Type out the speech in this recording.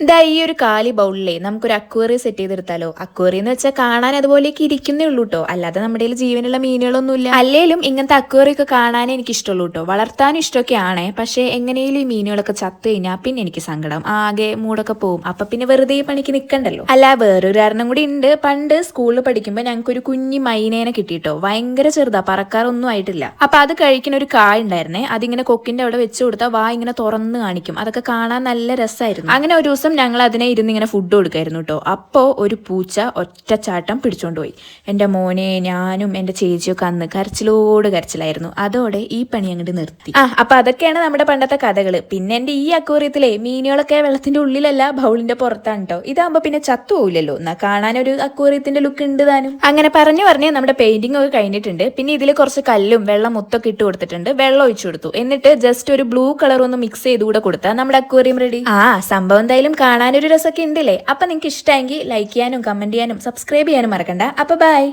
ഇതാ ഈ ഒരു കാലി ബൗളിലേ നമുക്കൊരു അക്വേറിയം സെറ്റ് ചെയ്തെടുത്താലോ? അക്വേറി എന്ന് വെച്ചാൽ കാണാൻ അതുപോലെയൊക്കെ ഇരിക്കുന്നേ ഉള്ളൂ കേട്ടോ അല്ലാതെ നമ്മുടെ ജീവനുള്ള മീനുകളൊന്നുമില്ല. അല്ലെങ്കിലും ഇങ്ങനത്തെ അക്വേറി ഒക്കെ കാണാനേ എനിക്ക് ഇഷ്ടമുള്ളൂ കേട്ടോ വളർത്താനും ഇഷ്ടമൊക്കെ ആണ് പക്ഷേ എങ്ങനെയും ഈ മീനുകളൊക്കെ ചത്തു കഴിഞ്ഞാൽ പിന്നെ എനിക്ക് സങ്കടം. ആകെ മൂടൊക്കെ പോകും അപ്പൊ പിന്നെ വെറുതെ പണിക്ക് നിൽക്കണ്ടല്ലോ അല്ല വേറൊരു കാരണം കൂടി ഉണ്ട് പണ്ട് സ്കൂളിൽ പഠിക്കുമ്പോൾ ഞങ്ങൾക്ക് ഒരു കുഞ്ഞി മൈനേനെ കിട്ടിയിട്ടോ ഭയങ്കര ചെറുതാ. പറക്കാറൊന്നും ആയിട്ടില്ല. അപ്പൊ അത് കഴിക്കുന്ന ഒരു കായ ഉണ്ടായിരുന്നേ അതിങ്ങനെ കൊക്കിന്റെ അവിടെ വെച്ച് കൊടുത്താൽ വാ ഇങ്ങനെ തുറന്ന് കാണിക്കും. അതൊക്കെ കാണാൻ നല്ല രസമായിരുന്നു അങ്ങനെ ഒരു ദിവസം ഞങ്ങൾ അതിനെ ഇരുന്ന് ഇങ്ങനെ ഫുഡ് കൊടുക്കായിരുന്നു കേട്ടോ അപ്പോൾ ഒരു പൂച്ച ഒറ്റച്ചാട്ടം പിടിച്ചോണ്ട് പോയി എന്റെ മോനെ ഞാനും എന്റെ ചേച്ചിയൊക്കെ അന്ന് കരച്ചിലോട് കരച്ചിലായിരുന്നു. അതോടെ ഈ പണി അങ്ങോട്ട് നിർത്തി. ആ അപ്പൊ അതൊക്കെയാണ് നമ്മുടെ പണ്ടത്തെ കഥകൾ പിന്നെ എന്റെ ഈ അക്വേറിയത്തിലെ മീനുകളൊക്കെ വെള്ളത്തിന്റെ ഉള്ളിലല്ല ബൗളിന്റെ പുറത്താണ് കേട്ടോ ഇതാകുമ്പോൾ പിന്നെ ചത്തു പോവില്ലല്ലോ എന്നാൽ കാണാൻ ഒരു അക്വേറിയത്തിന്റെ ലുക്ക് ഉണ്ട് താനും. അങ്ങനെ പറഞ്ഞു പറഞ്ഞ് നമ്മുടെ പെയിന്റിംഗ് ഒക്കെ കഴിഞ്ഞിട്ടുണ്ട്. പിന്നെ ഇതിൽ കുറച്ച് കല്ലും വെള്ളം മുത്തൊക്കെ ഇട്ട് കൊടുത്തിട്ടുണ്ട്. വെള്ളം ഒഴിച്ചു കൊടുത്തു. എന്നിട്ട് ജസ്റ്റ് ഒരു ബ്ലൂ കളർ ഒന്ന് മിക്സ് ചെയ്ത് കൂടെ കൊടുത്താൽ നമ്മുടെ അക്വേറിയം റെഡി ആ സംഭവം എന്തായാലും കാണാനൊരു രസമൊക്കെ ഉണ്ടല്ലേ? അപ്പം നിങ്ങൾക്ക് ഇഷ്ടമെങ്കിൽ ലൈക്ക് ചെയ്യാനും കമന്റ് ചെയ്യാനും സബ്സ്ക്രൈബ് ചെയ്യാനും മറക്കണ്ട. അപ്പോൾ ബൈ